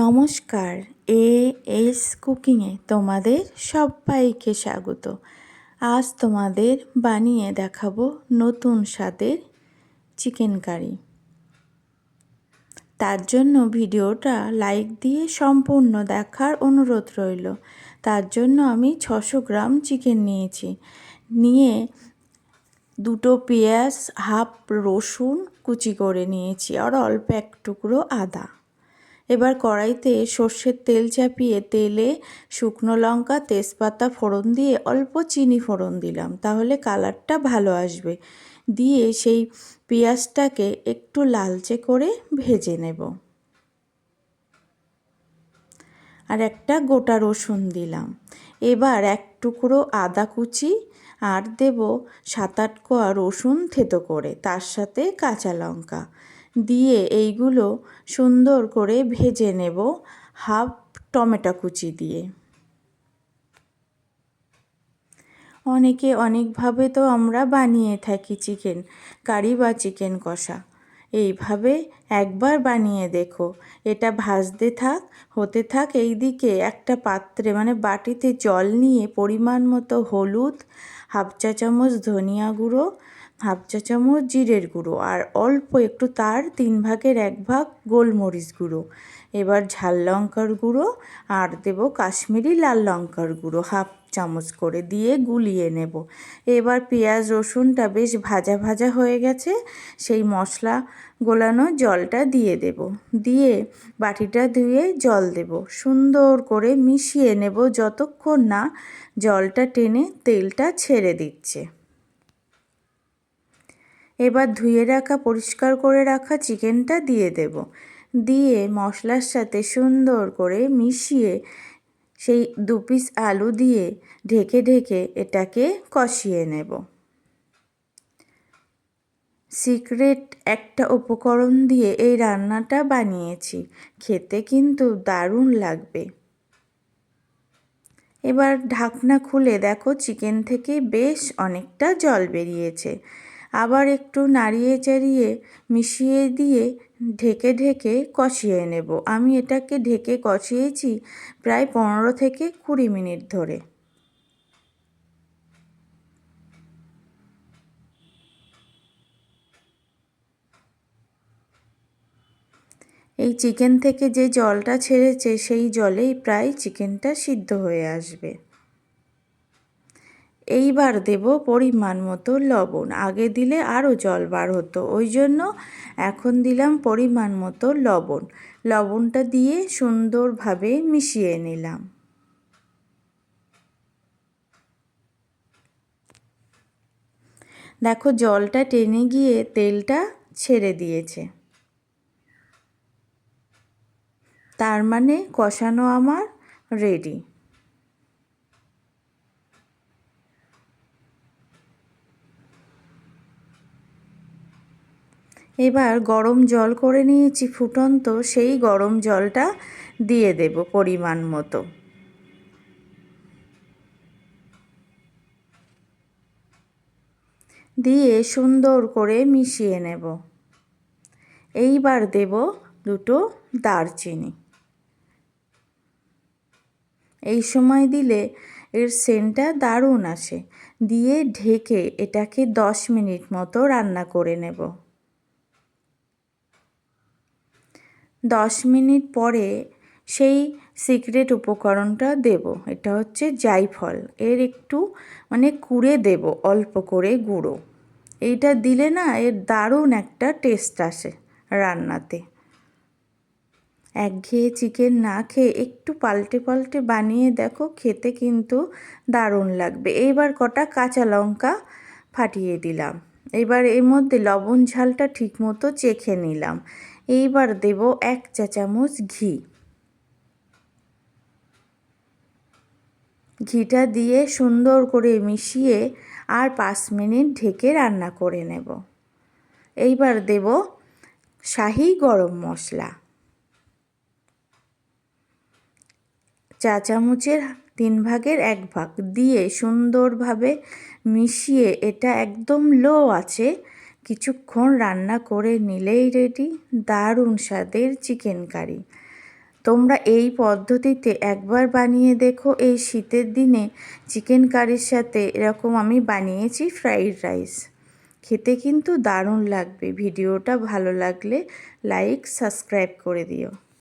নমস্কার, A S কুকিংয়ে তোমাদের সবাইকে স্বাগত। আজ তোমাদের বানিয়ে দেখাবো নতুন স্বাদের চিকেন কারি। তার জন্য ভিডিওটা লাইক দিয়ে সম্পূর্ণ দেখার অনুরোধ রইল। তার জন্য আমি ছশো গ্রাম চিকেন নিয়েছি। নিয়ে দুটো পেঁয়াজ, হাফ রসুন কুচি করে নিয়েছি, আর অল্প এক টুকরো আদা। এবার কড়াইতে সর্ষের তেল চাপিয়ে তেলে শুকনো লঙ্কা, তেজপাতা ফোড়ন দিয়ে অল্প চিনি ফোড়ন দিলাম। তাহলে কালারটা ভালো আসবে। দিয়ে সেই পেঁয়াজটাকে একটু লালচে করে ভেজে নেব। আর একটা গোটা রসুন দিলাম। এবার এক টুকরো আদা কুচি আর দেব সাত আট কোয়া রসুন থেতো করে, তার সাথে কাঁচা লঙ্কা। দিয়ে এইগুলো সুন্দর করে ভেজে নেব হাফ টমেটো কুচি দিয়ে। অনেকে অনেকভাবে তো আমরা বানিয়ে থাকি চিকেন, কারি বা চিকেন কষা। এইভাবে একবার বানিয়ে দেখো, এটা ভাজতে থাক, হতে থাক এই দিকে একটা পাত্রে মানে বাটিতে জল নিয়ে পরিমাণ মতো হলুদ, হাফ চা চামচ ধনিয়া গুঁড়ো হাফ চা চামচ জিরের গুঁড়ো আর অল্প একটু তার তিন ভাগের এক ভাগ গোলমরিচ গুঁড়ো। এবার ঝাল লঙ্কার গুঁড়ো আর দেব কাশ্মীরি লাল লঙ্কার গুঁড়ো হাফ চামচ করে দিয়ে গুলিয়ে নেব। এবার পেঁয়াজ রসুনটা বেশ ভাজা ভাজা হয়ে গেছে, সেই মশলা গোলানো জলটা দিয়ে দেব। দিয়ে বাটিটা ধুয়ে জল দেব। সুন্দর করে মিশিয়ে নেব যতক্ষণ না জলটা টেনে তেলটা ছেড়ে দিচ্ছে। এবার ধুয়ে রাখা, পরিষ্কার করে রাখা চিকেনটা দিয়ে দেব। দিয়ে মশলার সাথে সুন্দর করে মিশিয়ে সেই দু পিস আলু দিয়ে ঢেকে ঢেকে এটাকে কষিয়ে নেব। সিক্রেট একটা উপকরণ দিয়ে এই রান্নাটা বানিয়েছি। খেতে কিন্তু দারুণ লাগবে। এবার ঢাকনা খুলে দেখো, চিকেন থেকে বেশ অনেকটা জল বেরিয়েছে। আবার একটু নাড়িয়ে চাড়িয়ে মিশিয়ে দিয়ে ঢেকে ঢেকে কষিয়ে নেব। আমি এটাকে ঢেকে কষিয়েছি প্রায় পনেরো থেকে কুড়ি মিনিট ধরে। এই চিকেন থেকে যে জলটা ছেড়েছে, সেই জলেই প্রায় চিকেনটা সিদ্ধ হয়ে আসবে। এইবার দেব পরিমাণ মতো লবণ। আগে দিলে আরও জল বার হতো, ওই জন্য এখন দিলাম পরিমাণ মতো লবণ। লবণটা দিয়ে সুন্দরভাবে মিশিয়ে নিলাম। দেখো জলটা টেনে গিয়ে তেলটা ছেড়ে দিয়েছে। তার মানে কষানো আমার রেডি এবার গরম জল করে নিয়েছি ফুটন্ত, সেই গরম জলটা দিয়ে দেব পরিমাণ মতো। দিয়ে সুন্দর করে মিশিয়ে নেব। এইবার দেব দুটো দারচিনি। এই সময় দিলে এর সেন্টটা দারুণ আসে। দিয়ে ঢেকে এটাকে দশ মিনিট মতো রান্না করে নেব। দশ মিনিট পরে সেই সিক্রেট উপকরণটা দেব। এটা হচ্ছে জাইফল। এর একটু মানে কুড়ে দেব, অল্প করে গুঁড়ো। এইটা দিলে না এর দারুণ একটা টেস্ট আসে রান্নাতে। একঘেয়ে চিকেন না খেয়ে একটু পাল্টে পাল্টে বানিয়ে দেখো, খেতে কিন্তু দারুণ লাগবে। এইবার কটা কাঁচা লঙ্কা ফাটিয়ে দিলাম। এবার এর মধ্যে লবণ ঝালটা ঠিকমতো চেখে নিলাম। এইবার দেব এক চা চামচ ঘি। ঘিটা দিয়ে সুন্দর করে মিশিয়ে আর পাঁচ মিনিট ঢেকে রান্না করে নেব। এইবার দেব শাহি গরম মশলা। চা চামচের তিন ভাগের এক ভাগ দিয়ে সুন্দরভাবে মিশিয়ে এটা একদম লো আছে। কিছুক্ষণ রান্না করে নিলেই রেডি দারুণ স্বাদের চিকেন কারি তোমরা এই পদ্ধতিতে একবার বানিয়ে দেখো এই শীতের দিনে চিকেন কারির সাথে এরকম আমি বানিয়েছি ফ্রাইড রাইস খেতে কিন্তু দারুণ লাগবে, ভিডিওটা ভালো লাগলে লাইক সাবস্ক্রাইব করে দিও।